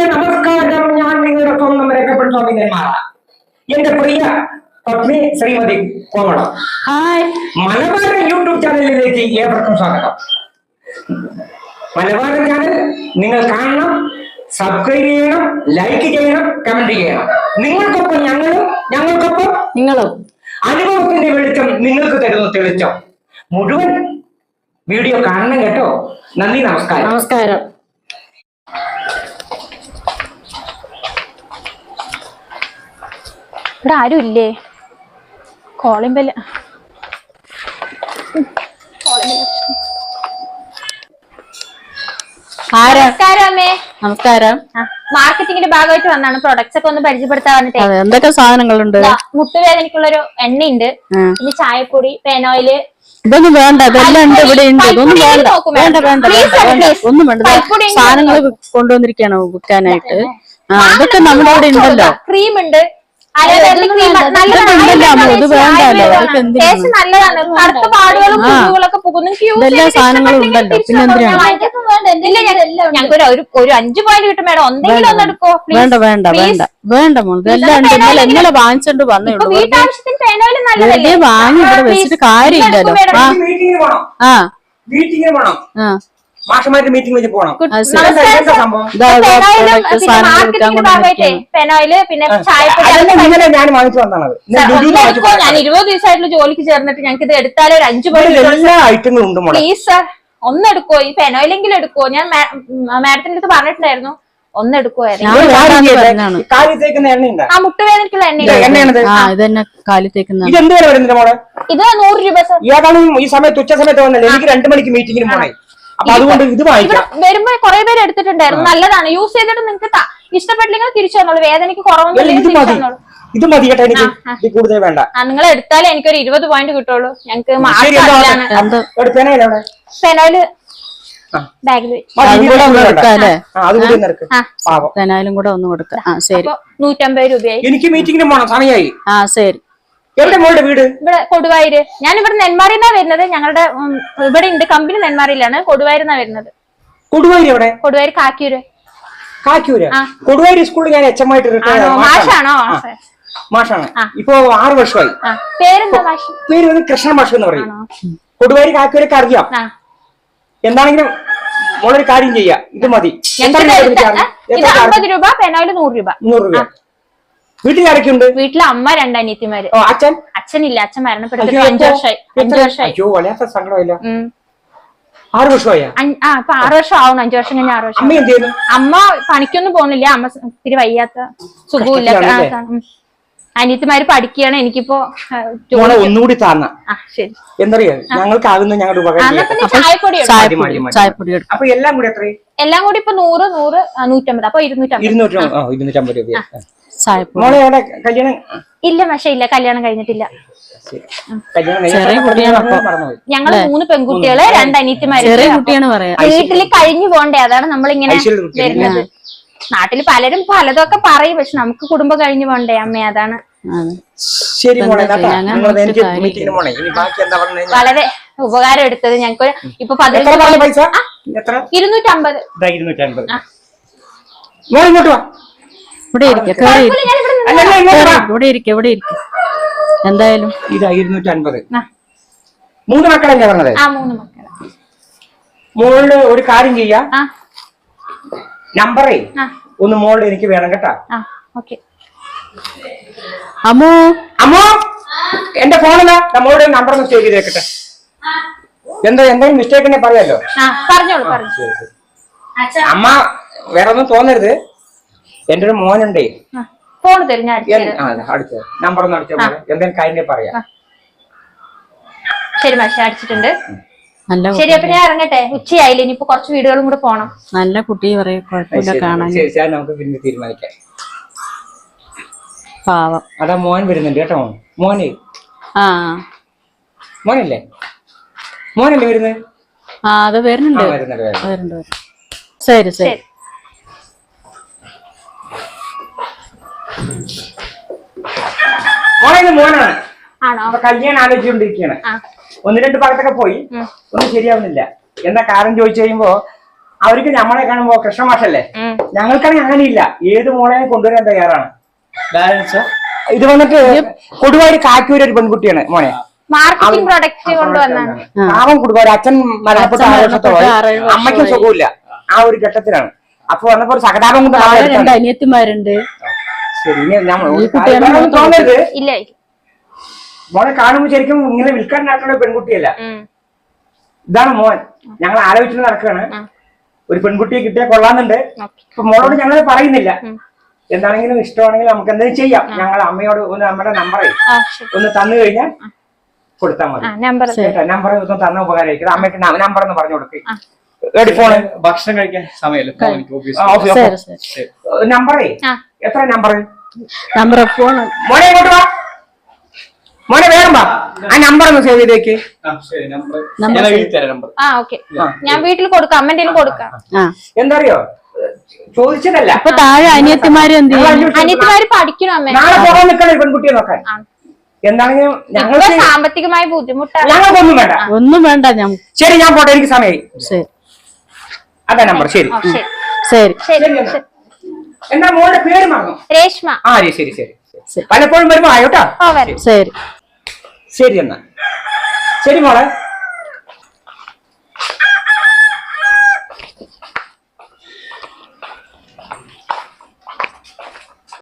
പിന്നെ നമസ്കാരം ഞാൻ നിങ്ങളുടെ സ്വന്തം രേഖപ്പെട്ട സ്വാമി നെന്മാറ എന്റെ പ്രിയ പത്നി ശ്രീമതി കോമള. മലബാരൻ യൂട്യൂബ് ചാനലിലേക്ക് ഏവർക്കും സ്വാഗതം. മലബാര ചാനൽ നിങ്ങൾ കാണണം സബ്സ്ക്രൈബ് ചെയ്യണം ലൈക്ക് ചെയ്യണം കമന്റ് ചെയ്യണം. നിങ്ങൾക്കൊപ്പം ഞങ്ങളും ഞങ്ങൾക്കൊപ്പം നിങ്ങളും. അനുഭവത്തിന്റെ വെളിച്ചം നിങ്ങൾക്ക് തരുന്ന തെളിച്ചം. മുഴുവൻ വീഡിയോ കാണണം കേട്ടോ. നന്ദി നമസ്കാരം. നമസ്കാരം. ഇവിടെ ആരും ഇല്ലേ? കോളിംഗ് ബെല്ല് നമസ്കാരം അമ്മേ. നമസ്കാരം. മാർക്കറ്റിംഗിന്റെ ഭാഗമായിട്ട് വന്നാണ്. പ്രൊഡക്ട്സ് ഒക്കെ ഒന്ന് പരിചയപ്പെടുത്താൻ വന്നിട്ട്. എന്തൊക്കെ സാധനങ്ങളുണ്ട്? ദാ, മുട്ടുവേദനയ്ക്കുള്ളൊരു എണ്ണയുണ്ട്. പിന്നെ ചായപ്പൊടി പെനോയിൽ ഇതൊന്നും വേണ്ട ഇതെല്ലാം ഉണ്ട് ഇവിടെ ഉണ്ട്. ഇതൊന്നും വേണ്ട. വേണ്ട വേണ്ട. ഒന്നും വേണ്ട. സാധനങ്ങൾ കൊണ്ടുവന്നിരിക്കുകയാണോ വിൽക്കാനായിട്ട്. ആ ഇതൊക്കെ നമ്മുടെ ഇവിടെ ഉണ്ടല്ലോ. ക്രീം ഉണ്ട്. നല്ലതാണ്. കറുത്ത പാടുകളും ഞങ്ങൾക്ക് ഒരു ഒരു- അഞ്ചു പോയിന്റ് കിട്ടും മേഡം. എന്തെങ്കിലും ഒന്ന് എടുക്കോ വേണ്ട. വേണ്ട വേണ്ട വേണ്ട. മോൾ. എല്ലാം ഉണ്ട്. ഇന്നലെ ഇന്നലെ വാങ്ങിച്ചോണ്ട് വന്നേ ഉള്ളൂ. വെറുതെ വീട്ടാവശ്യത്തിന് പെനോയിലും വെറുതെ നല്ലതല്ലേ വാങ്ങി ഇവിടെ വെച്ചിട്ട് കാര്യമില്ലല്ലോ. ആ. madam. മീറ്റിംഗിന് പോണം. ആ. മാഷമായിട്ട് മീറ്റിംഗ് വെച്ച് ഇതാ പെനോയിലും പിന്നെ ഇന്നലെ ഞാൻ വാങ്ങിച്ചു എടുക്കോ ഞാൻ ഇരുപത് ദിവസമായിട്ടുള്ള ജോലിക്ക് ചേർന്നിട്ട് ഞങ്ങൾക്ക് ഇത് എടുത്താലേ ഒരു അഞ്ചു പോയിന്റ് എല്ലാ ഐറ്റങ്ങളും ഉണ്ട് മോളെ. പ്ലീസ് സർ ഒന്ന് എടുക്കോ ഈ പെനോയിലെങ്കിലും എടുക്കോ? ഞാൻ മാഡത്തിന്റെ അടുത്ത് പറഞ്ഞിട്ടുണ്ടായിരുന്നു. ഒന്ന് എടുക്കുവായിരുന്നു ഞാൻ ഒരു കാര്യം വേണ്ടാന്ന് ചെയ്യട്ടെ. പറഞ്ഞതാണ്. ഈ കാലിൽ തേക്കുന്ന എണ്ണയുണ്ട്. ആ മുട്ടുവേദനയ്ക്കുള്ള എണ്ണ ഇത് നൂറ് രൂപ സർ ഏതാണ് ഈ സമയത്ത് ഉച്ച സമയത്ത് വന്നല്ലേ? എനിക്ക് രണ്ടു മണിക്ക് മീറ്റിംഗിന് പോണേ. അപ്പൊ അതുകൊണ്ട് ഇത് വായിക്കാം. വരുമ്പോ കുറെ പേര് എടുത്തിട്ടുണ്ടായിരുന്നു. നല്ലതാണ്. യൂസ് ചെയ്തിട്ട് നിങ്ങൾക്ക് ഇഷ്ടപ്പെട്ടില്ലെങ്കിൽ തിരിച്ചു വന്നോളൂ. വേദനയ്ക്ക് കുറവൊന്നും ഇത് മതി. ഇത് മതി കേട്ടോ എനിക്ക്. ഇത് കൂടുതൽ വേണ്ട. നിങ്ങൾ എടുത്താലേ എനിക്കൊരു ഇരുപത് പോയിന്റ് കിട്ടുള്ളൂ. ഞങ്ങൾക്ക് അതും ഇത് കൂടെ ഒന്ന് കൊടുക്കാം. ആ ശരി. നൂറ്റമ്പത് രൂപയായി. എനിക്ക് മീറ്റിംഗിന് പോണം. സമയമായി ആ ശരി. എവിടെ മോളുടെ വീട്? ഇവിടെ കൊടുവായൂര്. ഞാൻ ഇവിടെ നെന്മാറിന്നാ വരുന്നത്. ഞങ്ങളുടെ ഉം, ഇവിടെ ഉണ്ട്. കമ്പനി നെന്മാറിയിലാണ് കൊടുവായൂരിന്നാ വരുന്നത്. കൊടുവായൂർ എവിടെ? കൊടുവായൂർ കാക്കിയൂര് കാക്കൂര്? ആ. കൊടുവായൂർ സ്കൂളിൽ ഞാൻ എച്ച് എം ആയിട്ട് റിട്ടയർ ആണോ മാഷാണോ? മാഷാണ്. ആ. ഇപ്പൊ ആറ് വർഷമായി. ആ. പേരെന്താ മാഷ്? പേര് വന്ന് കൃഷ്ണ മാഷ് എന്ന് പറയും. കൊടുവായൂർ കാക്കൂരൊക്കെ അറിയാം. ആ. എന്താണെങ്കിലും മോളൊരു കാര്യം ചെയ്യാം. ഇത് മതി. എത്ര ഞങ്ങൾക്ക് രൂപ നൂറ് ഇത് അമ്പത് രൂപ പെനോയിൽ നൂറ് രൂപ. മുന്നൂറ് രൂപ. വീട്ടിൽ ആരൊക്കെയുണ്ട്? വീട്ടിലെ അമ്മ രണ്ട് അനിയത്തിമാര്. ഓ അച്ഛൻ? അച്ഛനില്ല. അച്ഛൻ മരണപ്പെടുത്തിട്ട് അയ്യോ, അഞ്ചു എപ്പോ? വർഷമായി അഞ്ചു വർഷമായി അയ്യോ വല്ലാത്ത സങ്കടമില്ല ഉം. ആറ് വർഷമായാ? ആ ഇപ്പൊ ആറ് വർഷം ആവണം അഞ്ചു വർഷം കഴിഞ്ഞ ആറ് വർഷം. അമ്മ എന്ത് ചെയ്യുന്നു അമ്മ പണിക്കൊന്നും പോകുന്നില്ല. അമ്മ ഇത്തിരി വയ്യാത്ത സുഖമില്ല? അനിയത്തിമാര് പഠിക്കുകയാണ്. എനിക്കിപ്പോ ഒന്നുകൂടി താന്ന എന്തറിയോ? ഞങ്ങൾക്കാകുന്ന ഞങ്ങളുടെ ചായപ്പൊടി അപ്പൊ എല്ലാം കൂടി എത്രയും എല്ലാം കൂടി ഇപ്പൊ നൂറ് നൂറ് നൂറ്റമ്പത്. അപ്പൊ ഇരുന്നൂറ്റമ്പത്. ഇരുന്നൂറ്റമ്പത് രൂപ ചായപ്പൊടി. കല്യാണം ഇല്ല പക്ഷെ ഇല്ല കല്യാണം കഴിഞ്ഞിട്ടില്ല. ഞങ്ങൾ ചെറിയ കുട്ടിയാണ് ഞങ്ങൾ മൂന്ന് പെൺകുട്ടികൾ രണ്ട് അനിയത്തിമാര്. ചെറിയ കുട്ടിയാണ് പറയാ. വീട്ടിൽ കഴിഞ്ഞു പോണ്ടേ? അതാണ് നമ്മളിങ്ങനെ വരുന്നത്. നാട്ടിൽ പലരും പലതൊക്കെ പറയും. പക്ഷെ നമുക്ക് കുടുംബം കഴിഞ്ഞു പോണ്ടേ അമ്മ? അതാണ്. ശരി മോളെ വളരെ ഉപകാരം എടുത്തത് ഞങ്ങൾക്ക് ഇപ്പൊ എത്ര പതിനഞ്ച് പൈസ? എത്ര? ഇരുന്നൂറ്റമ്പത്. ഇതാ ഇരുന്നൂറ്റമ്പത്. മോളെ ഇങ്ങോട്ട് വാ. ഇവിടെ ഇരിക്ക കേറി ഇരിക്ക. ഇവിടെ ഇരിക്ക. ഇവിടെ ഇരിക്ക. എന്തായാലും ഇതാ ഇരുന്നൂറ്റമ്പത് ആ. മൂന്ന് മക്കളല്ലേ പറഞ്ഞത് ആ മൂന്ന് മക്കൾ. മോളിൽ ഒരു കാര്യം ചെയ്യാ. ആ. നമ്പറേ. ഒന്ന് മോളിൽ എനിക്ക് വേണം കേട്ടാ. ആ ഓക്കെ. അമ്മോ. അമ്മോ എന്റെ ഫോണിലാ നമ്മളുടെ നമ്പർ ഒന്ന് സേവ് ചെയ്തേക്കട്ടെ. എന്താ എന്തെങ്കിലും മിസ്റ്റേക്ക് ഉണ്ടെങ്കിൽ പറയാലോ. അമ്മ വേറെ ഒന്നും തോന്നരുത്. എന്റെ ഒരു മോനുണ്ടേ ഫോൺ തരും അടിച്ചോ നമ്പർ ഒന്ന് അടിച്ചോ മോളെ. എന്തെങ്കിലും കാര്യം പറയാം. ശരി മാഷെ അടിച്ചിട്ടുണ്ട്. നല്ല ശരി അപ്പൊ ഞാൻ ഇറങ്ങട്ടെ? ഉച്ചയായില്ല ഇനിയിപ്പോ കുറച്ച് വീടുകളും കൂടെ പോണം. നല്ല കുട്ടി പറയും കുഴപ്പമില്ല ശരി, ശരി, ശരി, നമുക്ക് പിന്നെ തീരുമാനിക്കാം. പാവം. അതാ മോൻ വരുന്നുണ്ട് കേട്ടോ. മോനെ. ആ. മോനല്ലേ? മോനല്ലേ വരുന്നത്? ആ അത്. വരുന്നുണ്ട്. വരുന്നുണ്ട്. ശരി. ശരി. മോനെ മോനാണ്. ആണോ? അപ്പൊ കല്യാണം ആലോചിച്ചുകൊണ്ടിരിക്കുകയാണ് ഒന്ന് രണ്ട് ഭാഗത്തൊക്കെ പോയി. ഒന്നും ശരിയാവുന്നില്ല. എന്താ കാരണം ചോദിച്ചു കഴിയുമ്പോ അവർക്ക് നമ്മളെ കാണുമ്പോ കൃഷ്ണമാഷല്ലേ മാഷല്ലേ? ഞങ്ങൾക്കാണെങ്കിൽ അങ്ങനെയില്ല. ഏത് മോളെയും കൊണ്ടുവരാൻ തയ്യാറാണ്. ബാലൻസ് ഇത് വന്നിട്ട് കൊടുവായൂർ കാക്കൂര് ഒരു പെൺകുട്ടിയാണ് മോനെ. മാർക്കറ്റിംഗ് പ്രൊഡക്റ്റ് കൊണ്ടുവന്നാണ്. പാവം കുടുംബം അച്ഛൻ മരണപ്പെട്ട. അമ്മയ്ക്കും സുഖമില്ല ആ ഒരു ഘട്ടത്തിലാണ്. അപ്പൊ വന്നപ്പോ സഹതാപം കൊണ്ട്. അനിയത്തിമാരുണ്ട്. ശരി ഇനി നമ്മൾ ഈ കുട്ടിയാണ് വേറെ തോന്നരുത് ഇല്ല. മോനെ കാണുമ്പോ ശരിക്കും ഇങ്ങനെ വിൽക്കാൻ നടക്കുന്ന പെൺകുട്ടിയല്ല. ഇതാണ് മോൻ. ഞങ്ങൾ ആലോചിച്ചിട്ട് നടക്കുകയാണ്. ആ. ഒരു പെൺകുട്ടിയെ കിട്ടിയാൽ കൊള്ളാന്നുണ്ട് ഇപ്പൊ മോളോട് ഞങ്ങൾ പറയുന്നില്ല. എന്താണെങ്കിലും ഇഷ്ടമാണെങ്കിൽ നമുക്ക് എന്തെങ്കിലും ചെയ്യാം. ഞങ്ങൾ അമ്മയോട് ഒന്ന് നമ്മുടെ നമ്പറേ ഒന്ന് തന്നു കഴിഞ്ഞാൽ കൊടുത്താൽ മതി. നമ്പർ കേട്ടോ നമ്പർ ഒന്ന് തന്ന ഉപകാരമായിരിക്കും. അമ്മയ്ക്ക് നമ്പർ ഒന്ന് പറഞ്ഞു കൊടുക്കേ. എടി ഫോണ് ഭക്ഷണം കഴിക്കാൻ സമയമല്ല. നമ്പറേ എത്ര നമ്പർ നമ്പർ ഫോൺ മോനെ ഇങ്ങോട്ട് വാ. മോനെ വേഗം വാ. ആ നമ്പർ ഒന്ന് സേവ് ചെയ്തേക്ക്. ആ, ഓക്കെ ഞാൻ വീട്ടിൽ കൊടുക്കാം അമ്മന്റെ കൊടുക്കാം. ആ എന്താ അറിയോ ചോദിച്ചതല്ല. അപ്പൊ താഴെ അനിയത്തിമാര് എന്ത് അനിയത്തിമാര് പഠിക്കണം അമ്മേ? നാളെ പോകാൻ നിൽക്കണം പെൺകുട്ടിയെ നോക്കാൻ. എന്താണെങ്കിലും ഞങ്ങൾ ഞങ്ങൾക്ക് സാമ്പത്തികമായ ബുദ്ധിമുട്ടാണ് ഞങ്ങൾക്കൊന്നും വേണ്ട. ഒന്നും വേണ്ട ഞാൻ ശരി ഞാൻ പോട്ടെ എനിക്ക് സമയമായി ശരി. അതാ നമ്പർ ശരി. ശരി. ശരി. എന്നാ. മോളുടെ പേര് മറന്നു. രേഷ്മ. ആ ശരി ശരി ശരി. പലപ്പോഴും വരുമ്പോ ആയോട്ടാ ശരി. ശരി എന്നാ. ശരി മോളെ.